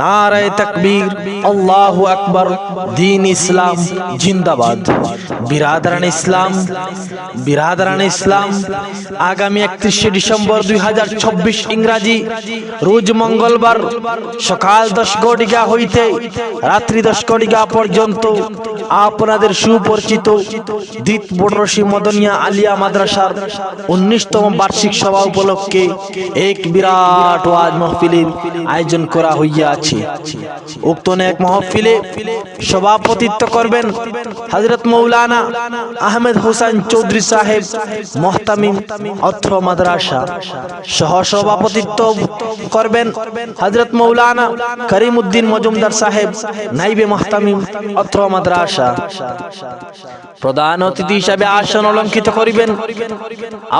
নারায় তকবীর, আল্লাহ আকবর, দিন ইসলাম, জিন্দাবাদ। বিরাদরান ইসলাম বিরাদরান ইসলাম, আগামী একত্রিশে ডিসেম্বর দুই ইংরাজি, রোজ মঙ্গলবার সকাল দশ ঘটিকা হইতে রাত্রি দশ ঘটিকা পর্যন্ত আপনাদের সুপরিচিত দ্বিত বড়রশি মদনিয়া আলিয়া মাদ্রাসার উনিশতম বার্ষিক সভা উপলক্ষে এক বিরাট ওয়াজ মাহফিলের আয়োজন করা হইয়াছে উক্ত এক মাহফিলে সভাপতিত্ব করবেন হযরত মৌলানা আহমেদ হোসেন চৌধুরী সাহেব, মোহতামিম অত্র মাদ্রাসা। সহ সভাপতিত্ব করবেন হযরত মৌলানা করিম উদ্দিন মজুমদার সাহেব, নাইবে মোহতামিম অত্র মাদ্রাসা। প্রধান অতিথি হিসাবে আসন অলঙ্কিত করিবেন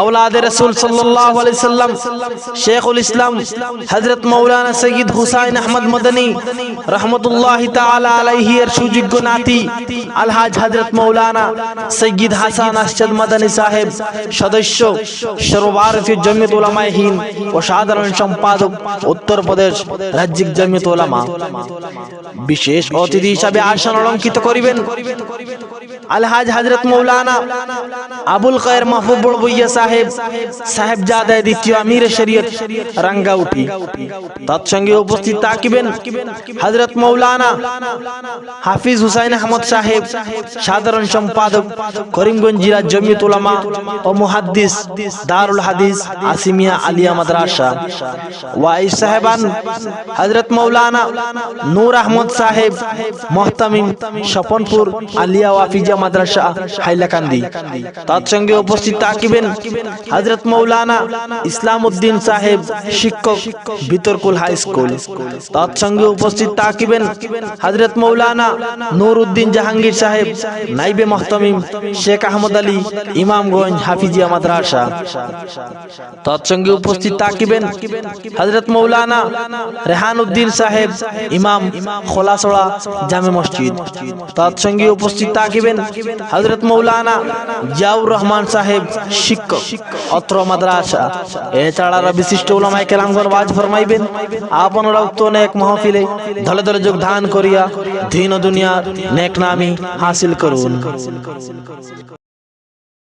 আওলাদ রাসূল সাল্লাল্লাহু আলাইহি সাল্লাম, শেখুল ইসলাম হযরত মাওলানা সৈয়দ হুসাইন আহমদ সাধারণ সম্পাদক রাজ্যিক বিশেষ অতিথি হিসাবে আসন অলঙ্কিত করিবেন আলহাজ হজরত মৌলানা আবুল কয়ের মাহবুব সাহেব সাহেব জাদায় দ্বিতীয় আমির শরীয়ত রাঙ্গাউটি। তৎসঙ্গে উপস্থিত থাকিবেন হজরত মৌলানা হাফিজ হুসাইন আহমদ সাহেব, সাধারণ সম্পাদক, করিমগঞ্জ জেলা জমিয়ত উলামা ও মুহাদ্দিস দারুল হাদিস আসিমিয়া আলিয়া মাদ্রাসা। ওয়াইস সাহেবান হজরত মৌলানা নূর আহমদ সাহেব, মোহতামিম স্বপনপুর আলিয়া ওয়াফিজা মাদ্রাসা, হাইলাকান্দি। তৎসঙ্গে উপস্থিত থাকিবেন হজরত মৌলানা ইসলাম উদ্দিন সাহেব, শিক্ষক বিতরকুল হাই স্কুল। তৎসঙ্গে উপস্থিত থাকিবেন হজরত মৌলানা নূর উদ্দিন জাহাঙ্গীর সাহেব, নাইবে মোহতামিম শেখ আহমদ আলী, ইমামগঞ্জ হাফিজিয়া মাদ্রাসা। তৎসঙ্গে উপস্থিত থাকিবেন হজরত মৌলানা রেহান উদ্দিন সাহেব, ইমাম খোলাসড়া জামে মসজিদ। তৎসঙ্গে উপস্থিত তাকিবেন হজরত মৌলানা জিয়াউর রহমান সাহেব, শিক্ষক, অত্র মাদ্রাসা। এছাড়া বিশিষ্ট উলামায়ে কেরামগণ ওয়াজ ফরমাইবেন আপনারা উক্ত নেক মাহফিলে দলে দলে যোগদান করিয়া দিন দুনিয়া নেক নামি হাসিল করুন।